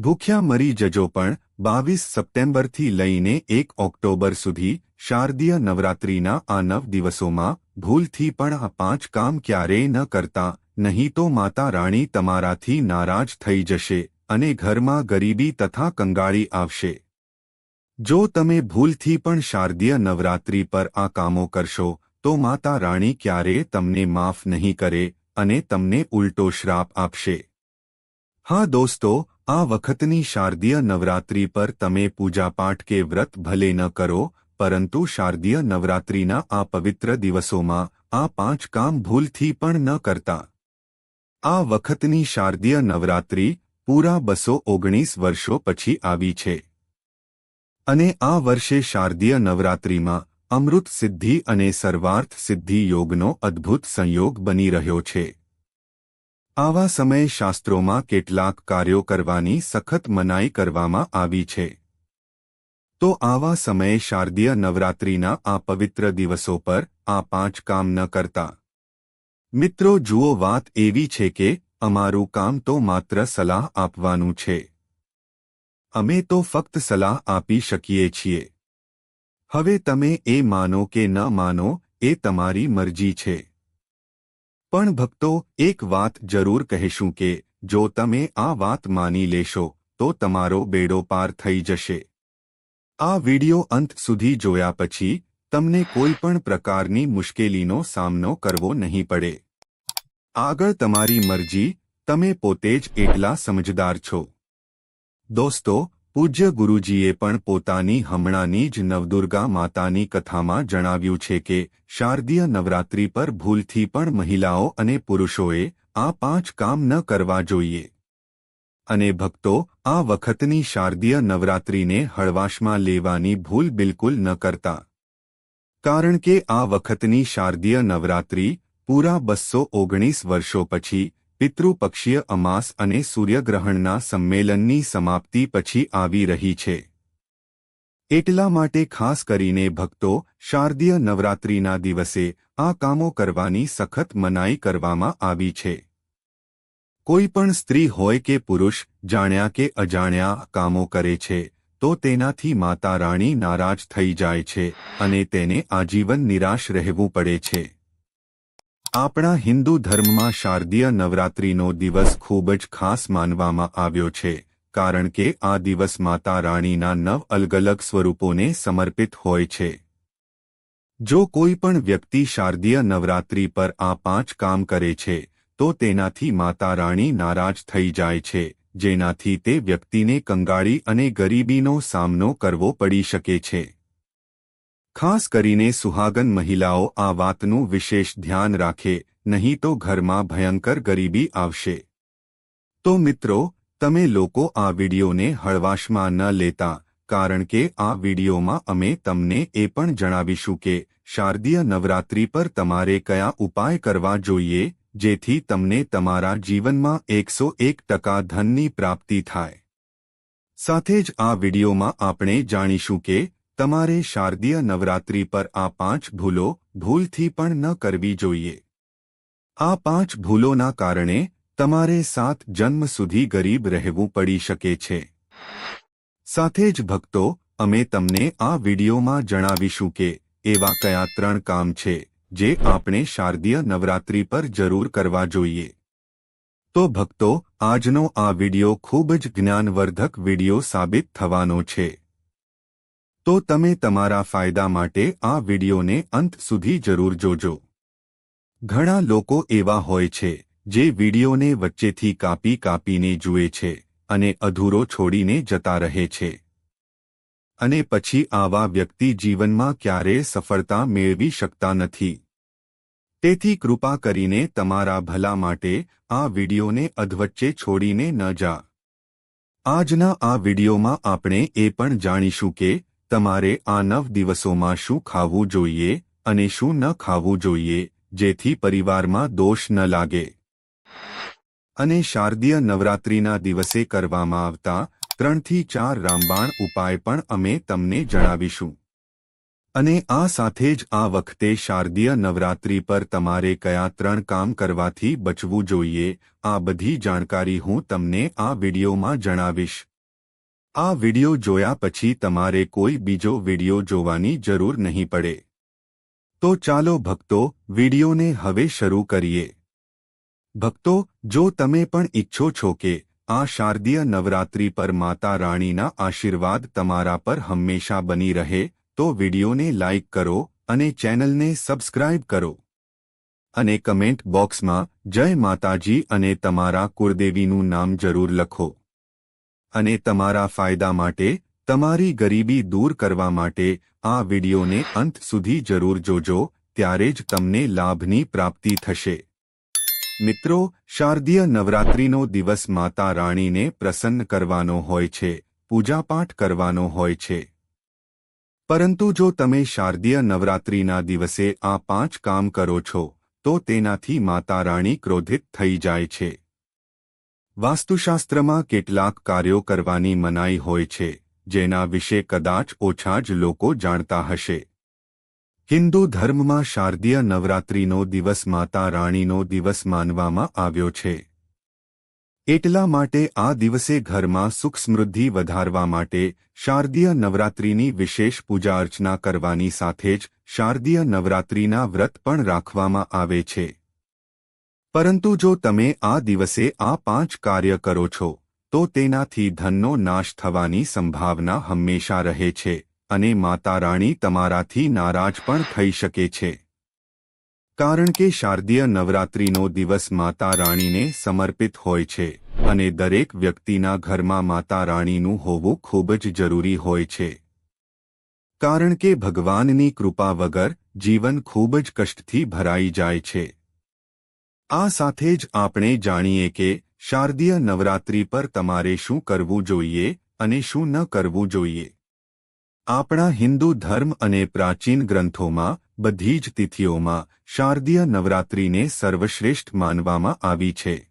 ભૂખ્યા મરી જજો પણ બાવીસ સપ્ટેમ્બરથી લઈને એક ઓક્ટોબર સુધી શારદીય નવરાત્રિના આ નવ દિવસોમાં ભૂલથી પણ આ પાંચ કામ ક્યારેય ન કરતા, નહીં તો માતા રાણી તમારાથી નારાજ થઈ જશે અને ઘરમાં ગરીબી તથા કંગાળી આવશે. જો તમે ભૂલથી પણ શારદીય નવરાત્રિ પર આ કામો કરશો, તો માતા રાણી ક્યારેય તમને માફ નહીં કરે અને તમને ઉલટો શ્રાપ આપશે. હા દોસ્તો આ વખતની શારદીય નવરાત્રિ પર તમે પૂજાપાઠ કે વ્રત ભલે ન કરો, પરંતુ શારદીય નવરાત્રિના આ પવિત્ર દિવસોમાં આ પાંચ કામ ભૂલથી પણ ન કરતા. આ વખતની શારદીય નવરાત્રિ પૂરા બસો ઓગણીસ વર્ષો પછી આવી છે. અને આ વર્ષે શારદીય નવરાત્રિમાં અમૃત સિદ્ધિ અને સર્વાર્થ સિદ્ધિ યોગનો અદ્ભુત સંયોગ બની રહ્યો છે. આવા સમયે શાસ્ત્રોમાં કેટલાક કાર્યો કરવાની સખત મનાઈ કરવામાં આવી છે. તો આવા સમયે શારદીય નવરાત્રિના આ પવિત્ર દિવસો પર આ પાંચ કામ ન કરતા. મિત્રો, જુઓ વાત એવી છે કે અમારું કામ તો માત્ર સલાહ આપવાનું છે. અમે તો ફક્ત સલાહ આપી શકીએ છીએ. હવે તમે એ માનો કે ન માનો એ તમારી મરજી છે. પણ ભક્તો, એક વાત જરૂર કહેશું કે, જો તમે આ વાત માની લેશો, તો તમારો બેડો પાર થઈ જશે. આ વિડિયો અંત સુધી જોયા પછી, તમને કોઈ પણ પ્રકારની મુશ્કેલીનો સામનો કરવો નહીં પડે. આગળ તમારી મરજી, તમે પોતે જ એટલા સમજદાર છો. દોસ્તો પૂજ્ય ગુરુજીએ પણ પોતાની હમણાંની જ નવદુર્ગા માતાની કથામાં જણાવ્યું છે કે, શારદીય નવરાત્રિ પર ભૂલથી પણ મહિલાઓ અને પુરુષોએ આ પાંચ કામ ન કરવા જોઈએ. અને ભક્તો, આ વખતની શારદીય નવરાત્રિને હળવાશમાં લેવાની ભૂલ બિલકુલ ન કરતા. કારણ કે આ વખતની શારદીય નવરાત્રિ પૂરા બસો ઓગણીસ વર્ષો પછી પિતૃપક્ષીય અમાસ અને સૂર્યગ્રહણના સંમેલનની સમાપ્તિ પછી આવી રહી છે. એટલા માટે ખાસ કરીને ભક્તો શારદીય નવરાત્રિના દિવસે આ કામો કરવાની સખત મનાઈ કરવામાં આવી છે. કોઈ પણ સ્ત્રી હોય કે પુરુષ, જાણ્યા કે અજાણ્યા કામો કરે છે, તો તેનાથી માતા રાણી નારાજ થઈ જાય છે અને તેને આજીવન નિરાશ રહેવું પડે છે. આપણા હિન્દુ ધર્મમાં શારદીય નવરાત્રિનો દિવસ ખૂબ જ ખાસ માનવામાં આવ્યો છે, કારણ કે આ દિવસ માતા રાણીના નવ અલગ અલગ સ્વરૂપોને સમર્પિત હોય છે. જો કોઈ પણ વ્યક્તિ શારદીય નવરાત્રિ પર આ પાંચ કામ કરે છે, તો તેનાથી માતા રાણી નારાજ થઈ જાય છે, જેનાથી તે વ્યક્તિને કંગાળી અને ગરીબીનો સામનો કરવો પડી શકે છે. ખાસ કરીને સુહાગન મહિલાઓ આ વાતનું વિશેષ ધ્યાન રાખે, નહીં તો ઘરમાં ભયંકર ગરીબી આવશે. તો મિત્રો, તમે લોકો આ વિડીયોને હળવાશમાં ન લેતા, કારણ કે આ વિડીયોમાં અમે તમને એ પણ જણાવીશું કે, શારદીય નવરાત્રિ પર તમારે કયા ઉપાય કરવા જોઈએ, જેથી તમને તમારા જીવનમાં એકસો એક ટકા ધનની પ્રાપ્તિ થાય. સાથે જ આ વિડીયોમાં આપણે જાણીશું કે તમારે શારદીય નવરાત્રિ પર આ પાંચ ભૂલો ભૂલથી પણ ન કરવી જોઈએ. આ પાંચ ભૂલોના કારણે તમારે સાત જન્મ સુધી ગરીબ રહેવું પડી શકે છે. સાથે જ ભક્તો, અમે તમને આ વિડીયોમાં જણાવીશું કે એવા કયા ત્રણ કામ છે જે આપણે શારદીય નવરાત્રિ પર જરૂર કરવા જોઈએ. તો ભક્તો, આજનો આ વિડિયો ખૂબ જ જ્ઞાનવર્ધક વિડિયો સાબિત થવાનો છે. તો તમે તમારા ફાયદા માટે આ વિડિયોને અંત સુધી જરૂર જોજો. ઘણા લોકો એવા હોય છે, જે વિડિયોને વચ્ચેથી કાપી કાપીને જુએ છે અને અધૂરો છોડીને જતા રહે છે. અને પછી આવા વ્યક્તિ જીવનમાં ક્યારેય સફળતા મેળવી શકતા નથી. તેથી કૃપા કરીને તમારા ભલા માટે આ વિડિયોને અધવચ્ચે છોડીને ન જા. આજના આ વિડિયોમાં આપણે એ પણ જાણીશું કે તમારે આ નવ દિવસોમાં શું ખાવું જોઈએ અને શું ન ખાવું જોઈએ, જેથી પરિવારમાં દોષ ન લાગે. અને શારદીય નવરાત્રિના દિવસે કરવામાં આવતા ત્રણથી ચાર રામબાણ ઉપાય પણ અમે તમને જણાવીશું. અને આ સાથે જ આ વખતે શારદીય નવરાત્રી પર તમારે કયા ત્રણ કામ કરવાથી બચવું જોઈએ, આ બધી જાણકારી હું તમને આ વિડિયોમાં જણાવીશ. આ વિડિયો જોયા પછી તમારે કોઈ બીજો વિડિયો જોવાની જરૂર નહીં પડે. તો ચાલો ભક્તો, વિડિયોને હવે શરૂ કરીએ. ભક્તો, જો તમે પણ ઈચ્છો છો કે આ શારદીય નવરાત્રી પર માતા રાણીના આશીર્વાદ તમારા પર હંમેશા બની રહે, તો વિડિયોને લાઇક કરો અને ચેનલને સબસ્ક્રાઇબ કરો. અને કમેન્ટ બોક્સમાં, જય માતાજી અને તમારા કુળદેવીનું નામ જરૂર લખો. અને તમારા ફાયદા માટે, તમારી ગરીબી દૂર કરવા માટે, આ વિડિયોને અંત સુધી જરૂર જોજો, ત્યારે જ તમને લાભની પ્રાપ્તિ થશે. મિત્રો, શારદીય નવરાત્રિનો દિવસ માતા રાણીને પ્રસન્ન કરવાનો હોય છે, પૂજાપાઠ કરવાનો હોય છે. પરંતુ જો તમે શારદીય નવરાત્રિના દિવસે આ પાંચ કામ કરો છો, તો તેનાથી માતા રાણી ક્રોધિત થઈ જાય છે. વાસ્તુશાસ્ત્રમાં કેટલાક કાર્યો કરવાની મનાઈ હોય છે, જેના વિશે કદાચ ઓછા જ લોકો જાણતા હશે. હિન્દુ ધર્મમાં શારદીય નવરાત્રિનો દિવસ માતા રાણીનો દિવસ માનવામાં આવ્યો છે. એટલા માટે આ દિવસે ઘરમાં સુખ સમૃદ્ધિ વધારવા માટે શારદીય નવરાત્રિની વિશેષ પૂજા અર્ચના કરવાની સાથે જ શારદીય નવરાત્રિના વ્રત પણ રાખવામાં આવે છે. પરંતુ જો તમે આ દિવસે આ પાંચ કાર્ય કરો છો, તો તેનાથી ધનનો નાશ થવાની સંભાવના હંમેશા રહે છે અને માતા રાણી તમારાથી નારાજ પણ થઈ શકે છે. કારણ કે શારદીય નવરાત્રિનો દિવસ માતા રાણીને સમર્પિત હોય છે અને દરેક વ્યક્તિના ઘરમાં માતા રાણીનું હોવું ખૂબ જ જરૂરી હોય છે. કારણ કે ભગવાનની કૃપા વગર જીવન ખૂબ જ કષ્ટથી ભરાઈ જાય છે. આ સાથે જ આપણે જાણીએ કે શારદીય નવરાત્રિ પર તમારે શું કરવું જોઈએ અને શું ન કરવું જોઈએ. આપણા હિન્દુ ધર્મ અને પ્રાચીન ગ્રંથોમાં, બધી જ તિથિઓમાં, શારદીય નવરાત્રિને સર્વશ્રેષ્ઠ માનવામાં આવી છે.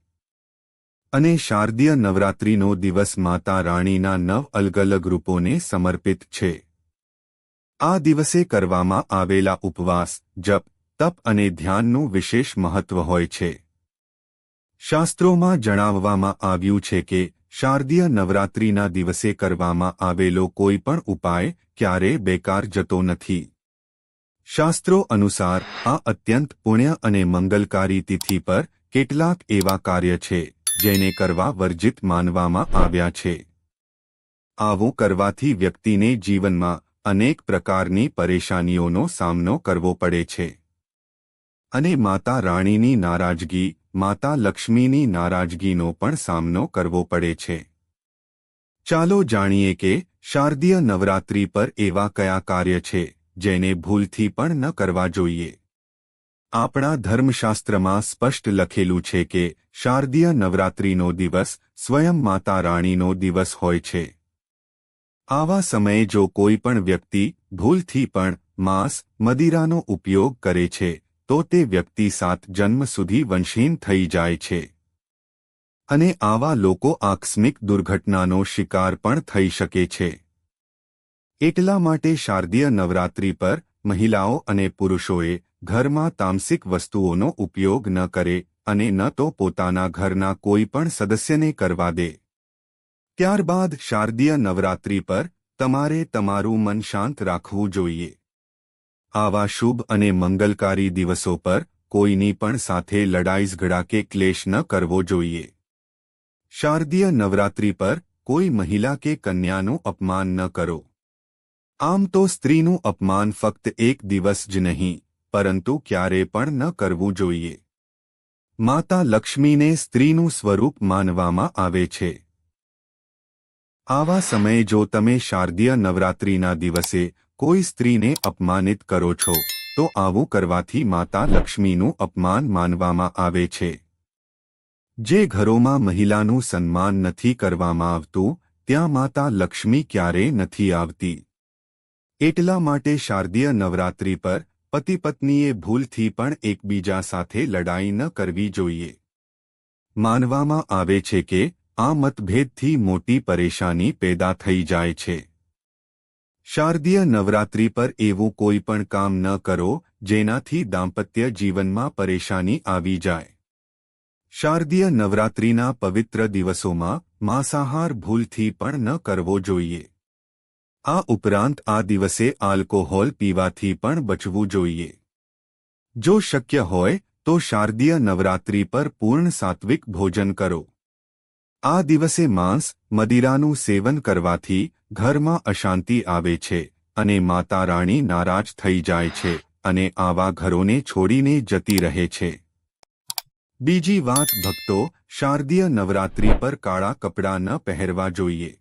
અને શારદીય નવરાત્રિનો દિવસ માતા રાણીના નવ અલગ અલગ રૂપોને સમર્પિત છે. આ દિવસે કરવામાં આવેલા ઉપવાસ, જપ તપ અને ધ્યાનનું વિશેષ મહત્વ હોય છે. શાસ્ત્રોમાં જણાવવામાં આવ્યું છે કે શારદીય નવરાત્રિના દિવસે કરવામાં આવેલો કોઈ પણ ઉપાય ક્યારે બેકાર જતો નથી. શાસ્ત્રો અનુસાર આ અત્યંત પુણ્ય અને મંગલકારી તિથિ પર કેટલાક એવા કાર્ય છે, જેને કરવા વર્જિત માનવામાં આવ્યા છે. આવું કરવાથી વ્યક્તિને જીવનમાં અનેક પ્રકારની પરેશાનીઓનો સામનો કરવો પડે છે. અને માતા રાણીની નારાજગી, માતા લક્ષ્મીની નારાજગીનો પણ સામનો કરવો પડે છે. ચાલો જાણીએ કે શારદીય નવરાત્રી પર એવા કયા કાર્ય છે, જેને ભૂલથી પણ ન કરવા જોઈએ. આપણા ધર્મશાસ્ત્રમાં સ્પષ્ટ લખેલું છે કે શારદીય નવરાત્રીનો દિવસ સ્વયં માતા રાણીનો દિવસ હોય છે. આવા સમયે જો કોઈ પણ વ્યક્તિ ભૂલથી પણ માંસ, મદિરાનો ઉપયોગ કરે છે તો તે વ્યક્તિ સાત જન્મ સુધી વંશીન થઈ જાય છે. અને આવા લોકો આકસ્મિક દુર્ઘટનાનો શિકાર પણ થઈ શકે છે. એટલા માટે શારદીય નવરાત્રી પર મહિલાઓ અને પુરુષોએ ઘરમાં તામસિક વસ્તુઓનો ઉપયોગ ન કરે અને ન તો પોતાના ઘરના કોઈ પણ સદસ્યને કરવા દે. ત્યારબાદ શારદીય નવરાત્રી પર તમારે તમારું મન શાંત રાખવું જોઈએ. આવા શુભ અને મંગલકારી દિવસો પર કોઈની પણ સાથે લડાઈ ઝઘડા કે ક્લેશ ન કરવો જોઈએ. શારદીય નવરાત્રી પર કોઈ મહિલા કે કન્યાનું અપમાન ન કરો. આમ તો સ્ત્રીનું અપમાન ફક્ત એક દિવસ જ નહીં, પરંતુ ક્યારે પણ ન કરવું જોઈએ. માતા લક્ષ્મીને સ્ત્રીનું સ્વરૂપ માનવામાં આવે છે. આવા સમયે જો તમે શારદીય નવરાત્રીના દિવસે કોઈ સ્ત્રીને અપમાનિત કરો છો, તો આવું કરવાથી માતા લક્ષ્મીનું અપમાન માનવામાં આવે છે. જે ઘરોમાં મહિલાનું સન્માન નથી કરવામાં આવતું, ત્યાં માતા લક્ષ્મી ક્યારેય નથી આવતી. એટલા માટે શારદીય નવરાત્રિ પર પતિ પત્નીએ ભૂલથી પણ એકબીજા સાથે લડાઈ ન કરવી જોઈએ. માનવામાં આવે છે કે, આ મતભેદથી મોટી પરેશાની પેદા થઈ જાય છે. શારદીય નવરાત્રી પર એવું કોઈ પણ કામ ન કરો, જેનાથી દાંપત્ય જીવનમાં પરેશાની આવી જાય. શારદીય નવરાત્રીના પવિત્ર દિવસોમાં માંસાહાર ભૂલથી પણ ન કરવો જોઈએ. આ ઉપરાંત આ દિવસે આલ્કોહોલ પીવાથી પણ બચવું જોઈએ. જો શક્ય હોય, તો શારદીય નવરાત્રી પર પૂર્ણ સાત્વિક ભોજન કરો. આ દિવસે માંસ મદિરાનું સેવન કરવાથી ઘરમાં અશાંતિ આવે છે અને માતા રાણી નારાજ થઈ જાય છે અને આવા ઘરોને છોડીને જતી રહે છે. બીજી વાત, ભક્તો, શારદીય નવરાત્રી પર કાળા કપડાં ન પહેરવા જોઈએ.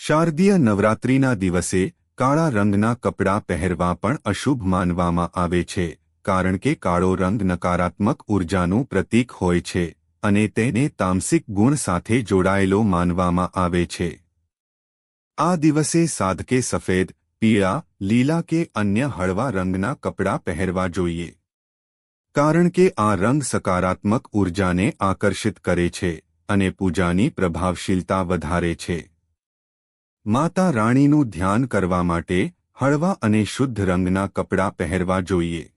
શારદીય નવરાત્રીના દિવસે કાળા રંગના કપડાં પહેરવા પણ અશુભ માનવામાં આવે છે, કારણ કે કાળો રંગ નકારાત્મક ઉર્જાનું પ્રતીક હોય છે. અને તેને તામસિક ગુણ સાથે જોડાયેલો માનવામાં આવે છે. આ દિવસે સાધકે સફેદ, પીળા, લીલા કે અન્ય હળવા રંગના કપડાં પહેરવા જોઈએ. કારણ કે આ રંગ સકારાત્મક ઉર્જાને આકર્ષિત કરે છે અને પૂજાની પ્રભાવશીલતા વધારે છે. માતા રાણીનું ધ્યાન કરવા માટે હળવા અને શુદ્ધ રંગના કપડાં પહેરવા જોઈએ.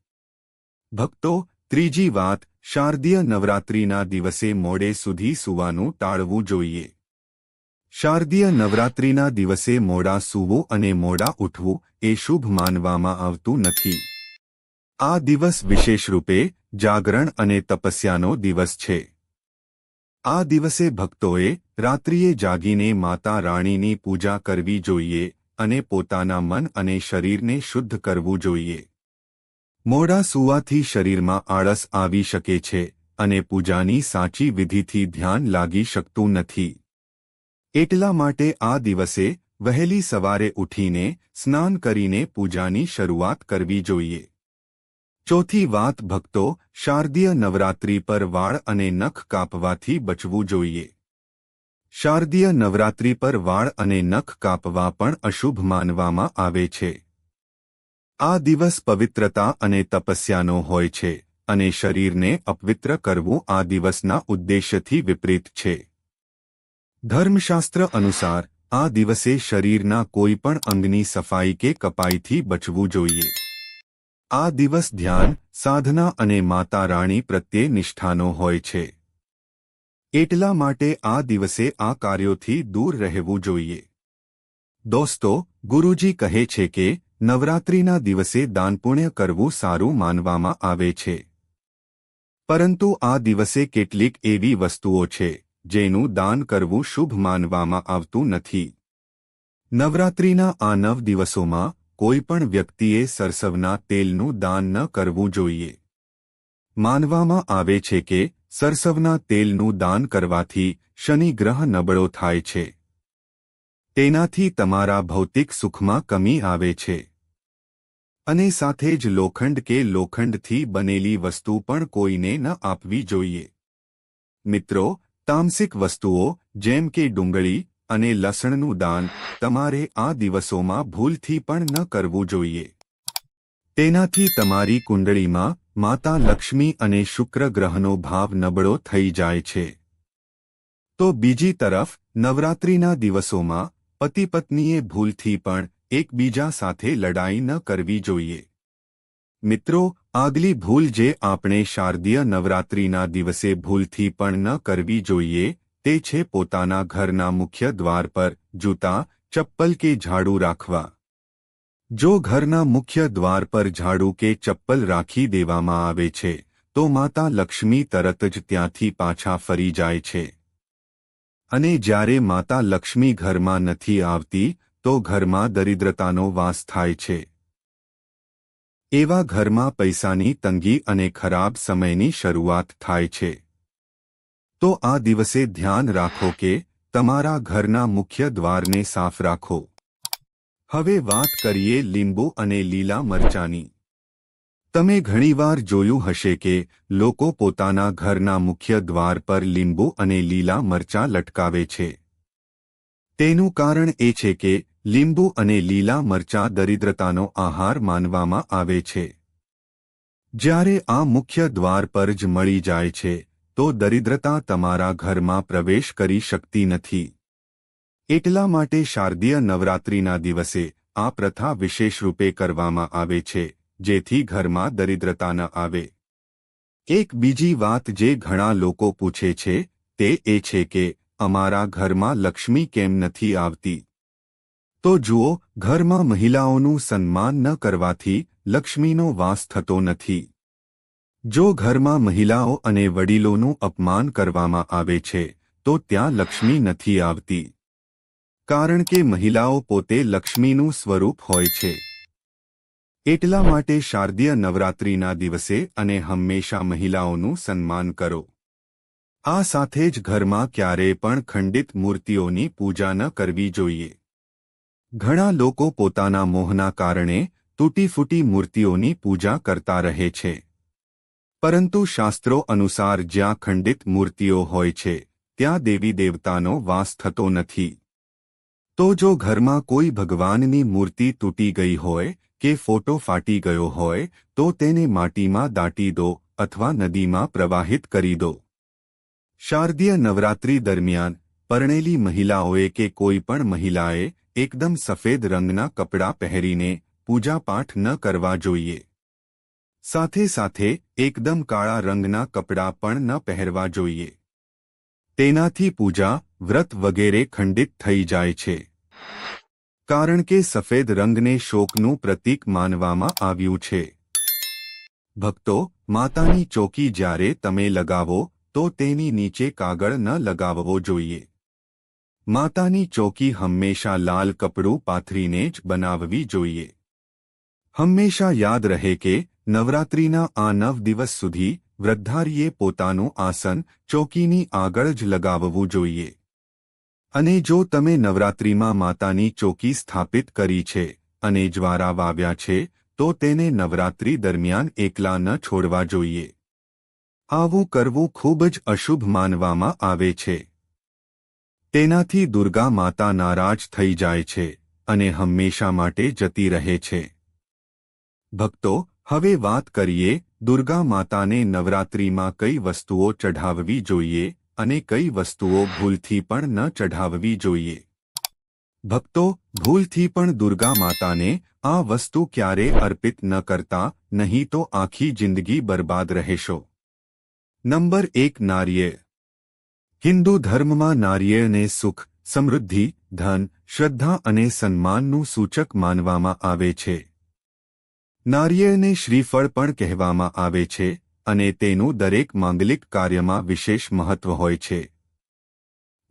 ભક્તો, ત્રીજી વાત શારદીય નવરાત્રિના દિવસે મોડે સુધી સૂવાનું ટાળવું જોઈએ. શારદીય નવરાત્રિના દિવસે મોડા સૂવું અને મોડા ઉઠવું એ શુભ માનવામાં આવતું નથી. આ દિવસ વિશેષ રૂપે જાગરણ અને તપસ્યાનો દિવસ છે. આ દિવસે ભક્તોએ રાત્રિએ જાગીને માતા રાણીની પૂજા કરવી જોઈએ અને પોતાના મન અને શરીરને શુદ્ધ કરવું જોઈએ. મોડા સૂવાથી શરીરમાં આળસ આવી શકે છે અને પૂજાની સાચી વિધિથી ધ્યાન લાગી શકતું નથી. એટલા માટે આ દિવસે વહેલી સવારે ઉઠીને સ્નાન કરીને પૂજાની શરૂઆત કરવી જોઈએ. ચોથી વાત, ભક્તો, શારદીય નવરાત્રી પર વાળ અને નખ કાપવાથી બચવું જોઈએ. શારદીય નવરાત્રી પર વાળ અને નખ કાપવા પણ અશુભ માનવામાં આવે છે. આ દિવસ પવિત્રતા અને તપસ્યાનો હોય છે, અને શરીરને અપવિત્ર કરવું આ દિવસના ઉદ્દેશ્યથી વિપરીત છે. ધર્મશાસ્ત્ર અનુસાર, આ દિવસે શરીરના કોઈ પણ અંગની સફાઈ કે કપાઈથી બચવું જોઈએ. આ દિવસ ધ્યાન, સાધના અને માતા રાણી પ્રત્યે નિષ્ઠાનો હોય છે. એટલા માટે આ દિવસે આ કાર્યોથી દૂર રહેવું જોઈએ. દોસ્તો, ગુરુજી કહે છે કે નવરાત્રિના દિવસે દાનપુણ્ય કરવું સારું માનવામાં આવે છે. પરંતુ આ દિવસે કેટલીક એવી વસ્તુઓ છે, જેનું દાન કરવું શુભ માનવામાં આવતું નથી. નવરાત્રિના આ નવ દિવસોમાં કોઈ પણ વ્યક્તિએ સરસવના તેલનું દાન ન કરવું જોઈએ. માનવામાં આવે છે કે, સરસવના તેલનું દાન કરવાથી શનિ ગ્રહ નબળો થાય છે. તેનાથી તમારા ભૌતિક સુખમાં કમી આવે છે. અને સાથે જ લોખંડ કે લોખંડથી બનેલી વસ્તુ પણ કોઈને ન આપવી જોઈએ. મિત્રો, તામસિક વસ્તુઓ, જેમ કે ડુંગળી અને લસણનું દાન, તમારે આ દિવસોમાં ભૂલથી પણ ન કરવું જોઈએ. તેનાથી તમારી કુંડળીમાં માતા લક્ષ્મી અને શુક્ર ગ્રહનો ભાવ નબળો થઈ જાય છે. તો બીજી તરફ, નવરાત્રિના દિવસોમાં પતિ પત્નીએ ભૂલથી પણ એકબીજા સાથે લડાઈ ન કરવી જોઈએ. મિત્રો, આગલી ભૂલ જે આપણે શારદીય નવરાત્રિના દિવસે ભૂલથી પણ ન કરવી જોઈએ, તે છે પોતાના ઘરના મુખ્ય દ્વાર પર જૂતા, ચપ્પલ કે ઝાડુ રાખવા. જો ઘરના મુખ્ય દ્વાર પર ઝાડુ કે ચપ્પલ રાખી દેવામાં આવે છે, તો માતા લક્ષ્મી તરત જ ત્યાંથી પાછા ફરી જાય છે. અને જ્યારે માતા લક્ષ્મી ઘરમાં નથી આવતી તો ઘરમાં દરિદ્રતાનો વાસ થાય છે. એવા ઘરમાં પૈસાની તંગી અને ખરાબ સમયની શરૂઆત થાય છે. તો આ દિવસે ધ્યાન રાખો કે તમારા ઘરના મુખ્ય દ્વારને સાફ રાખો. હવે વાત કરીએ લીંબુ અને લીલા મરચાની. તમે ઘણીવાર જોયું હશે કે લોકો પોતાના ઘરના મુખ્ય દ્વાર પર લીંબુ અને લીલા મરચાં લટકાવે છે. તેનું કારણ એ છે કે લીંબુ અને લીલા મરચાં દરિદ્રતાનો આહાર માનવામાં આવે છે. જ્યારે આ મુખ્ય દ્વાર પર જ મળી જાય છે, તો દરિદ્રતા તમારા ઘરમાં પ્રવેશ કરી શકતી નથી. એટલા માટે શારદીય નવરાત્રિના દિવસે આ પ્રથા વિશેષ રૂપે કરવામાં આવે છે, જેથી ઘરમાં દરિદ્રતા ન આવે. એક બીજી વાત જે ઘણા લોકો પૂછે છે, તે એ છે કે અમારા ઘરમાં લક્ષ્મી કેમ નથી આવતી? તો જુઓ, ઘરમાં મહિલાઓનું સન્માન ન કરવાથી લક્ષ્મીનો વાસ થતો નથી. જો ઘરમાં મહિલાઓ અને વડીલોનું અપમાન કરવામાં આવે છે, તો ત્યાં લક્ષ્મી નથી આવતી. કારણ કે મહિલાઓ પોતે લક્ષ્મીનું સ્વરૂપ હોય છે. એટલા માટે શારદીય નવરાત્રિના દિવસે અને હંમેશા મહિલાઓનું સન્માન કરો. આ સાથે જ ઘરમાં ક્યારેય પણ ખંડિત મૂર્તિઓની પૂજા ન કરવી જોઈએ. ઘણા લોકો પોતાના મોહના કારણે તૂટી-ફૂટી મૂર્તિઓની પૂજા કરતા રહે છે. પરંતુ શાસ્ત્રો અનુસાર જ્યાં ખંડિત મૂર્તિઓ હોય છે, ત્યાં દેવી દેવતાનો વાસ થતો નથી. તો જો ઘરમાં કોઈ ભગવાનની મૂર્તિ તૂટી ગઈ હોય કે ફોટો ફાટી ગયો હોય, તો તેને માટીમાં દાટી દો અથવા નદીમાં પ્રવાહિત કરી દો. શારદીય નવરાત્રી દરમિયાન પરણેલી મહિલાઓએ કે કોઈ પણ મહિલાએ એકદમ સફેદ રંગના કપડાં પહેરીને પૂજાપાઠ ન કરવા જોઈએ. સાથે સાથે એકદમ કાળા રંગના કપડાં પણ ન પહેરવા જોઈએ. તેનાથી પૂજા વ્રત વગેરે ખંડિત થઈ જાય છે. કારણ કે સફેદ રંગને શોકનું પ્રતીક માનવામાં આવ્યું છે. ભક્તો, માતાની ચોકી જ્યારે તમે લગાવો, તો તેની નીચે કાગળ ન લગાવવો જોઈએ. માતાની ચોકી હંમેશા લાલ કપડું પાથરીને જ બનાવવી જોઈએ. હંમેશા યાદ રહે કે નવરાત્રિના આ નવ દિવસ સુધી વૃદ્ધારીએ પોતાનું આસન ચોકીની આગળ જ લગાવવું જોઈએ. અને જો તમે નવરાત્રિમાં માતાની ચોકી સ્થાપિત કરી છે અને જ્વારા વાવ્યા છે, તો તેને નવરાત્રિ દરમિયાન એકલા ન છોડવા જોઈએ. આવું કરવું ખૂબ જ અશુભ માનવામાં આવે છે. તેનાથી દુર્ગા માતા નારાજ થઈ જાય છે અને હંમેશા માટે જતી રહે છે. ભક્તો, હવે વાત કરીએ દુર્ગા માતાને નવરાત્રિમાં કઈ વસ્તુઓ ચઢાવવી જોઈએ અને કઈ વસ્તુઓ ભૂલથી પણ ન ચઢાવવી જોઈએ. ભક્તો, ભૂલથી પણ દુર્ગા માતાને આ વસ્તુ ક્યારે અર્પિત ન કરતા નહીં તો આખી જિંદગી બરબાદ રહેશો. નંબર એક નારિયેળ હિન્દુ ધર્મમાં નારિયેળને સુખ, સમૃદ્ધિ, ધન, શ્રદ્ધા અને સન્માનનું સૂચક માનવામાં આવે છે. નારિયેળને શ્રીફળ પણ કહેવામાં આવે છે અને તેનું દરેક માંગલિક કાર્યમાં વિશેષ મહત્વ હોય છે.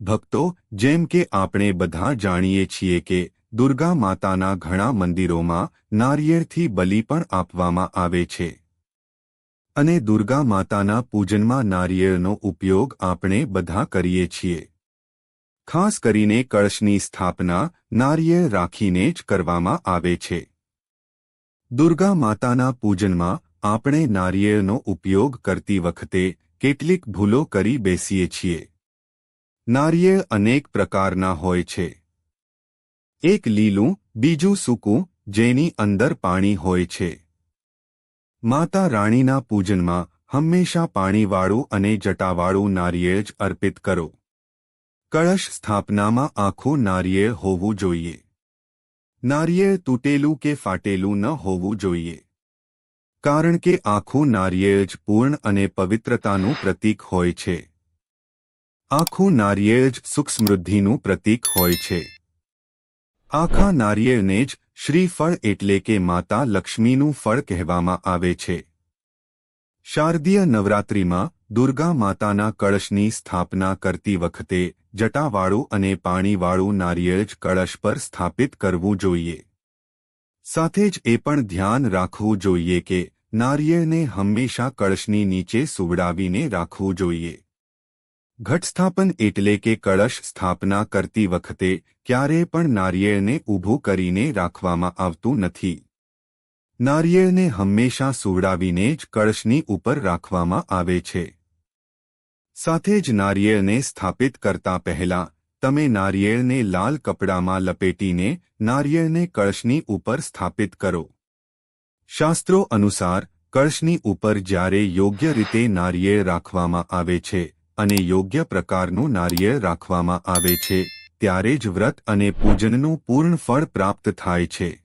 ભક્તો, જેમ કે આપણે બધા જાણીએ છીએ કે દુર્ગા માતાના ઘણા મંદિરોમાં નારિયેળથી બલિ પણ આપવામાં આવે છે. અને દુર્ગા માતાના પૂજનમાં નારિયેળનો ઉપયોગ આપણે બધા કરીએ છીએ. ખાસ કરીને કળશની સ્થાપના નારિયેળ રાખીને જ કરવામાં આવે છે. દુર્ગા માતાના પૂજનમાં આપણે નારિયેળનો ઉપયોગ કરતી વખતે કેટલીક ભૂલો કરી બેસીએ છીએ. નારિયેળ અનેક પ્રકારના હોય છે. એક લીલું, બીજું સૂકું, જેની અંદર પાણી હોય છે. માતા રાણીના પૂજનમાં હંમેશા પાણીવાળું અને જટાવાળું નારિયેળ જ અર્પિત કરો. કળશ સ્થાપનામાં આખું નારિયેળ હોવું જોઈએ. નારિયેળ તૂટેલું કે ફાટેલું ન હોવું જોઈએ. કારણ કે આખું નારિયેળ જ પૂર્ણ અને પવિત્રતાનું પ્રતીક હોય છે. આખું નારિયેળ જ સુખ સમૃદ્ધિનું પ્રતીક હોય છે. આખા નારિયેળને જ શ્રીફળ એટલે કે માતા લક્ષ્મીનું ફળ કહેવામાં આવે છે. શારદીય નવરાત્રિમાં દુર્ગા માતાના કળશની સ્થાપના કરતી વખતે જટાવાળું અને પાણીવાળું નારિયેળ જ કળશ પર સ્થાપિત કરવું જોઈએ. સાથે જ એ પણ ધ્યાન રાખવું જોઈએ કે નારિયેળને હંમેશા કળશની નીચે સુવડાવીને રાખવું જોઈએ. ઘટસ્થાપન એટલે કે કળશ સ્થાપના કરતી વખતે ક્યારેય પણ નારિયેળને ઊભું કરીને રાખવામાં આવતું નથી. નારિયેળને હંમેશા સુવડાવીને જ કળશની ઉપર રાખવામાં આવે છે. સાથે જ નારિયેળને સ્થાપિત કરતા પહેલા તમે નારિયેળને લાલ કપડામાં લપેટીને નારિયેળને કળશની ઉપર સ્થાપિત કરો. શાસ્ત્રો અનુસાર કળશની ઉપર જ્યારે યોગ્ય રીતે નારિયેળ રાખવામાં આવે છે અને યોગ્ય પ્રકારનું નારિયેળ રાખવામાં આવે છે, ત્યારે જ વ્રત અને પૂજનનું પૂર્ણ ફળ પ્રાપ્ત થાય છે.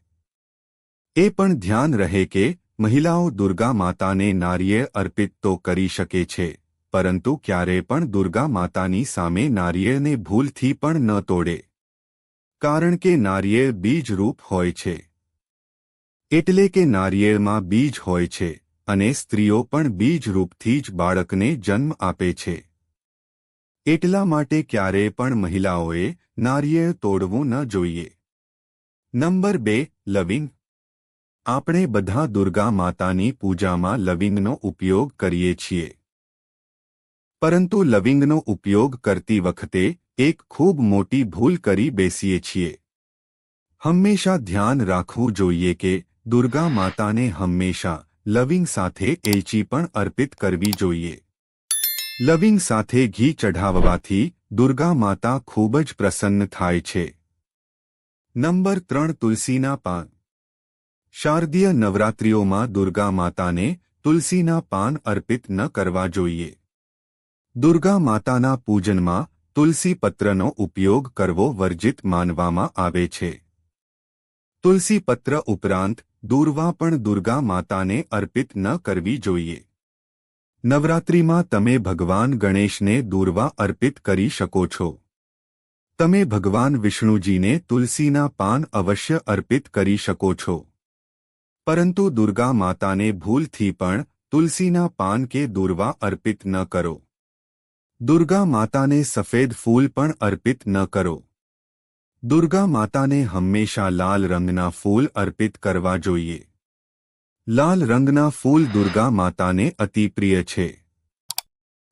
એ પણ ધ્યાન રહે કે મહિલાઓ દુર્ગા માતાને નારિયેળ અર્પિત તો કરી શકે છે, પરંતુ ક્યારે પણ દુર્ગા માતાની સામે નારિયેળને ભૂલથી પણ ન તોડે. કારણ કે નારિયેળ બીજરૂપ હોય છે. એટલે કે નારિયેળમાં બીજ હોય છે, અને સ્ત્રીઓ પણ બીજરૂપથી જ બાળકને જન્મ આપે છે. એટલા માટે ક્યારેય પણ મહિલાઓએ નારિયેળ તોડવું ન જોઈએ. નંબર બે, લવિંગ. આપણે બધા દુર્ગા માતાની પૂજામાં લવિંગનો ઉપયોગ કરીએ છીએ. પરંતુ લવિંગનો ઉપયોગ કરતી વખતે એક ખૂબ મોટી ભૂલ કરી બેસીએ છીએ. હંમેશા ધ્યાન રાખવું જોઈએ કે દુર્ગા માતાને હંમેશા લવિંગ સાથે એલચી પણ અર્પિત કરવી જોઈએ. લવિંગ સાથે ઘી ચઢાવવાથી દુર્ગા માતા ખૂબ જ પ્રસન્ન થાય છે. નંબર ત્રણ, તુલસીના પાન. શારદીય નવરાત્રિઓમાં દુર્ગા માતાને તુલસીના પાન અર્પિત ન કરવા જોઈએ. દુર્ગા માતાના પૂજનમાં તુલસી પત્રનો ઉપયોગ કરવો વર્જિત માનવામાં આવે છે. તુલસી પત્ર ઉપરાંત દૂર્વા પણ દુર્ગા માતાને અર્પિત ન કરવી જોઈએ. નવરાત્રિમાં તમે ભગવાન ગણેશને દૂર્વા અર્પિત કરી શકો છો. તમે ભગવાન વિષ્ણુજીને તુલસીના પાન અવશ્ય અર્પિત કરી શકો છો. પરંતુ દુર્ગા માતાને ભૂલથી પણ તુલસીના પાન કે દૂરવા અર્પિત ન કરો. દુર્ગા માતાને સફેદ ફૂલ પણ અર્પિત ન કરો. દુર્ગા માતાને હંમેશા લાલ રંગના ફૂલ અર્પિત કરવા જોઈએ. લાલ રંગના ફૂલ દુર્ગા માતાને અતિ પ્રિય છે.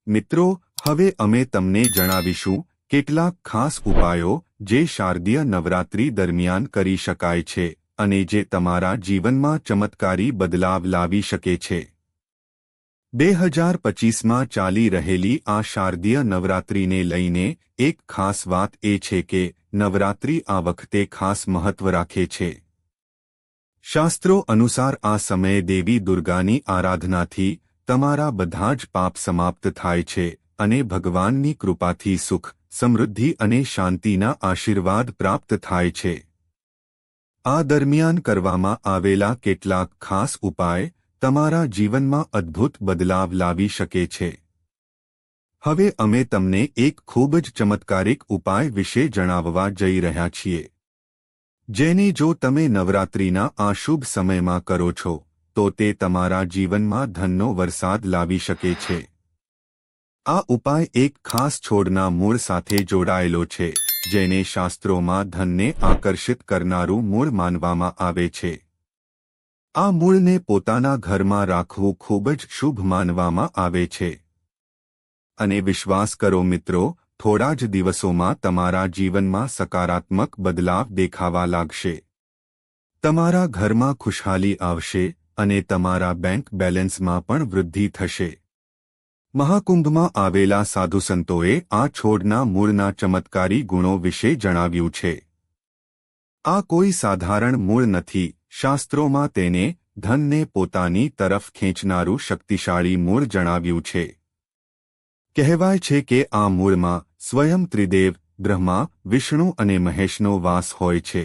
મિત્રો, હવે અમે તમને જણાવીશું કેટલાક ખાસ ઉપાયો જે શારદીય નવરાત્રી દરમિયાન કરી શકાય છે અને જે તમારા જીવનમાં ચમત્કારી બદલાવ લાવી શકે છે. બે હજાર પચીસમાં ચાલી રહેલી આ શારદીય નવરાત્રિને લઈને એક ખાસ વાત એ છે કે નવરાત્રિ આ વખતે ખાસ મહત્વ રાખે છે. શાસ્ત્રો અનુસાર આ સમયે દેવી દુર્ગાની આરાધનાથી તમારા બધા જ પાપ સમાપ્ત થાય છે અને ભગવાનની કૃપાથી સુખ, સમૃદ્ધિ અને શાંતિના આશીર્વાદ પ્રાપ્ત થાય છે. આ દરમિયાન કરવામાં આવેલા કેટલાક ખાસ ઉપાય તમારા જીવનમાં અદ્ભુત બદલાવ લાવી શકે છે. હવે અમે તમને એક ખૂબ જ ચમત્કારિક ઉપાય વિશે જણાવવા જઈ રહ્યા છીએ. જેને જો તમે નવરાત્રિના આ શુભ સમયમાં કરો છો, તો તે તમારા જીવનમાં ધનનો વરસાદ લાવી શકે છે. આ ઉપાય એક ખાસ છોડના મૂળ સાથે જોડાયેલો છે, જેને શાસ્ત્રોમાં ધનને આકર્ષિત કરનારું મૂળ માનવામાં આવે છે. આ મૂળને પોતાના ઘરમાં રાખવું ખૂબ જ શુભ માનવામાં આવે છે. અને વિશ્વાસ કરો મિત્રો થોડા જ દિવસોમાં તમારા જીવનમાં સકારાત્મક બદલાવ દેખાવા લાગશે. તમારા ઘરમાં ખુશહાલી આવશે અને તમારા બેંક બેલેન્સમાં પણ વૃદ્ધિ થશે. મહાકુંભમાં આવેલા સાધુસંતોએ આ છોડના મૂળના ચમત્કારી ગુણો વિશે જણાવ્યું છે. આ કોઈ સાધારણ મૂળ નથી, શાસ્ત્રોમાં તેને ધનને પોતાની તરફ ખેંચનારું શક્તિશાળી મૂળ જણાવ્યું છે. કહેવાય છે કે આ મૂળમાં સ્વયં ત્રિદેવ, બ્રહ્મા, વિષ્ણુ અને મહેશનો વાસ હોય છે.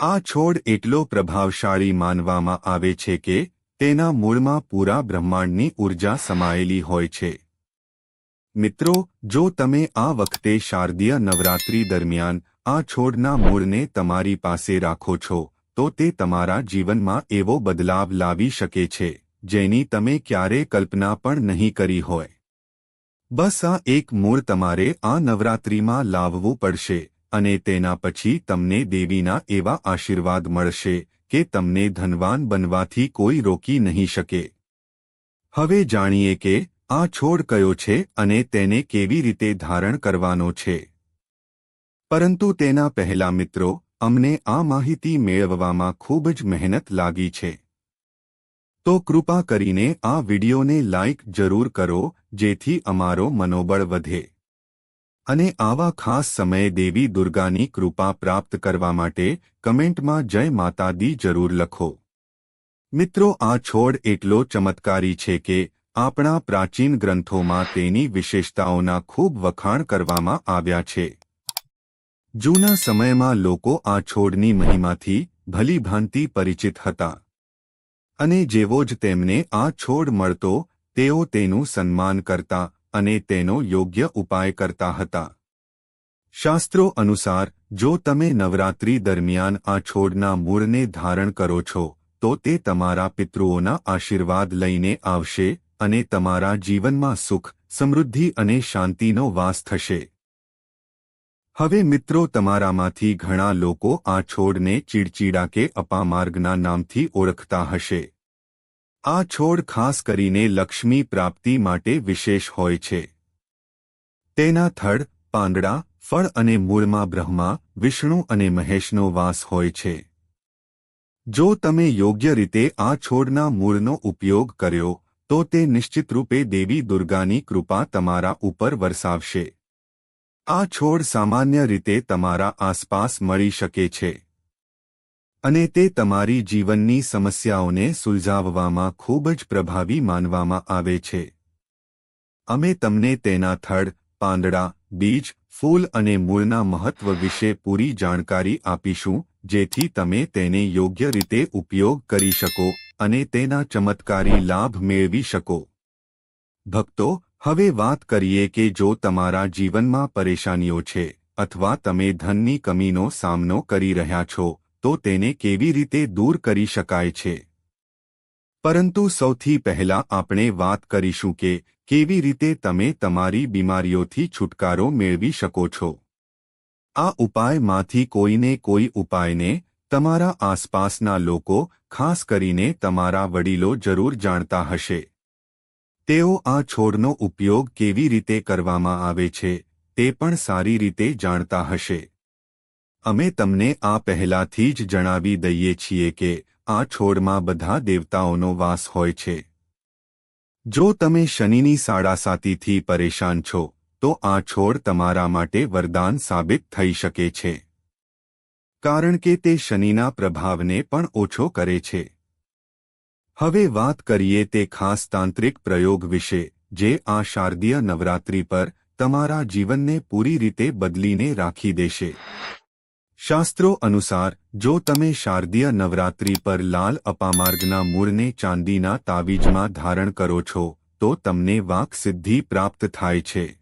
આ છોડ એટલો પ્રભાવશાળી માનવામાં આવે છે કે તેના મૂળમાં પૂરા બ્રહ્માંડની ઊર્જા સમાયેલી હોય છે. મિત્રો, જો તમે આ વખતે શારદીય નવરાત્રી દરમિયાન આ છોડના મૂળને તમારી પાસે રાખો છો, તો તે તમારા જીવનમાં એવો બદલાવ લાવી શકે છે, જેની તમે ક્યારે કલ્પના પણ નહીં કરી હોય. બસ આ એક મૂળ તમારે આ નવરાત્રિમાં લાવવું પડશે, અને તેના પછી તમને દેવીના એવા આશીર્વાદ મળશે, કે તમને ધનવાન બનવાથી કોઈ રોકી નહીં શકે. હવે જાણીએ કે આ છોડ કયો છે અને તેને કેવી રીતે ધારણ કરવાનો છે. પરંતુ તેના પહેલા મિત્રો, અમને આ માહિતી મેળવવામાં ખૂબ જ મહેનત લાગી છે. તો કૃપા કરીને આ વિડિયોને લાઇક જરૂર કરો, જેથી અમારો મનોબળ વધે. અને આવા ખાસ સમયે દેવી દુર્ગાની કૃપા પ્રાપ્ત કરવા માટે કમેન્ટમાં જય માતા દી જરૂર લખો. મિત્રો, આ છોડ એટલો ચમત્કારી છે કે આપણા પ્રાચીન ગ્રંથોમાં તેની વિશેષતાઓના ખૂબ વખાણ કરવામાં આવ્યા છે. જૂના સમયમાં લોકો આ છોડની મહિમાથી ભલીભાંતિ પરિચિત હતા. અને જેવો જ તેમને આ છોડ મળતો, તેઓ તેનું સન્માન કરતા અને તેનો યોગ્ય ઉપાય કરતા હતા. શાસ્ત્રો અનુસાર, જો તમે નવરાત્રી દરમિયાન આ છોડના મૂળને ધારણ કરો છો, તો તે તમારા પિતૃઓના આશીર્વાદ લઈને આવશે અને તમારા જીવનમાં સુખ, સમૃદ્ધિ અને શાંતિનો વાસ થશે. હવે મિત્રો તમારામાંથી ઘણા લોકો આ છોડને ચીડચીડા કે અપામાર્ગના નામથી ઓળખતા હશે. આ છોડ ખાસ કરીને લક્ષ્મી પ્રાપ્તિ માટે વિશેષ હોય છે. તેના થડ, પાંદડા, ફળ અને મૂળમાં બ્રહ્મા, વિષ્ણુ અને મહેશનો વાસ હોય છે. જો તમે યોગ્ય રીતે આ છોડના મૂળનો ઉપયોગ કર્યો, તો તે નિશ્ચિતરૂપે દેવી દુર્ગાની કૃપા તમારા ઉપર વરસાવશે. આ છોડ સામાન્ય રીતે તમારા આસપાસ મળી શકે છે. અને તે તમારી જીવનની સમસ્યાઓને સુલઝાવવામાં ખૂબ જ પ્રભાવી માનવામાં આવે છે. અમે તમને તેના થડ, પાંદડા, બીજ, ફૂલ અને મૂળના મહત્વ વિશે પૂરી જાણકારી આપીશું, જેથી તમે તેને યોગ્ય રીતે ઉપયોગ કરી શકો અને તેના ચમત્કારી લાભ મેળવી શકો. ભક્તો હવે વાત કરીએ કે જો તમારા જીવનમાં પરેશાનીઓ છે અથવા તમે ધનની કમીનો સામનો કરી રહ્યા છો, તો તેને કેવી રીતે દૂર કરી શકાય છે? પરંતુ સૌથી પહેલા આપણે વાત કરીશું કે કેવી રીતે તમે તમારી બીમારીઓથી છુટકારો મેળવી શકો છો. આ ઉપાયમાંથી કોઈને કોઈ ઉપાયને તમારા આસપાસના લોકો, ખાસ કરીને તમારા વડીલો જરૂર જાણતા હશે. તેઓ આ છોડનો ઉપયોગ કેવી રીતે કરવામાં આવે છે, તે પણ સારી રીતે જાણતા હશે. અમે તમને આ પહેલાથી જ જણાવી દઈએ છીએ કે, આ છોડમાં બધા દેવતાઓનો વાસ હોય છે. જો તમે શનિની સાડાસાતીથી પરેશાન છો, તો આ છોડ તમારા માટે વરદાન સાબિત થઈ શકે છે. કારણ કે તે શનિના પ્રભાવને પણ ઓછો કરે છે. હવે વાત કરીએ તે ખાસ તાંત્રિક પ્રયોગ વિશે, જે આ શારદીય નવરાત્રી પર તમારા જીવનને પૂરી રીતે બદલીને રાખી દેશે. શાસ્ત્રો અનુસાર, જો તમે શારદીય નવરાત્રી પર લાલ અપામાર્ગના મૂળને ચાંદીના તાવીજમાં ધારણ કરો છો, તો તમને વાક સિદ્ધિ પ્રાપ્ત થાય છે.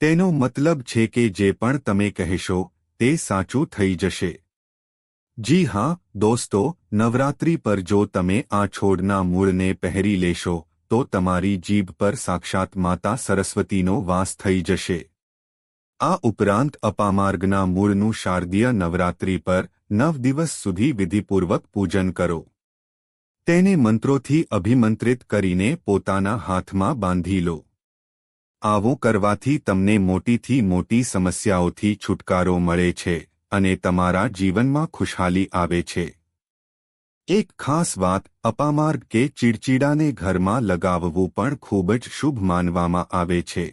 તેનો મતલબ છે કે જે પણ તમે કહેશો, તે સાચું થઈ જશે. જી હા, દોસ્તો, નવરાત્રી પર જો તમે આ છોડના મૂળને પહેરી લેશો, તો તમારી જીભ પર સાક્ષાત માતા સરસ્વતીનો વાસ થઈ જશે. આ ઉપરાંત અપામાર્ગના મૂળનું શારદીય નવરાત્રી પર નવ દિવસ સુધી વિધિપૂર્વક પૂજન કરો. તેને મંત્રોથી અભિમંત્રિત કરીને પોતાના હાથમાં બાંધી લો. આવું કરવાથી તમને મોટીથી મોટી સમસ્યાઓથી છુટકારો મળે છે. અને તમારા જીવનમાં ખુશહાલી આવે છે. એક ખાસ વાત અપામાર્ગ કે ચીડચીડાને ઘરમાં લગાવવું પણ ખૂબ જ શુભ માનવામાં આવે છે.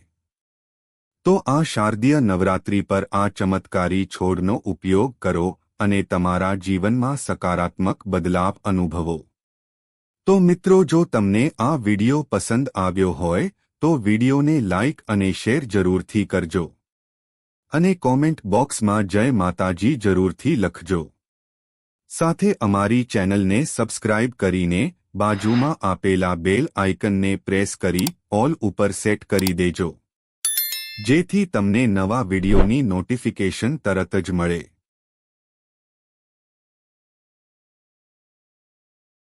તો આ શારદીય નવરાત્રી પર આ ચમત્કારી છોડનો ઉપયોગ કરો અને તમારા જીવનમાં સકારાત્મક બદલાવ અનુભવો. તો મિત્રો જો તમને આ વિડિયો પસંદ આવ્યો હોય, તો વિડિયોને લાઇક અને શેર જરૂરથી કરજો. અને કોમેન્ટ બોક્સમાં જય માતાજી જરૂરથી લખજો. સાથે અમારી ચેનલને સબસ્ક્રાઇબ કરીને બાજુમાં આપેલા બેલ આઇકનને પ્રેસ કરી ઓલ ઉપર સેટ કરી દેજો. જેથી તમને નવા વિડિયોની નોટિફિકેશન તરત જ મળે.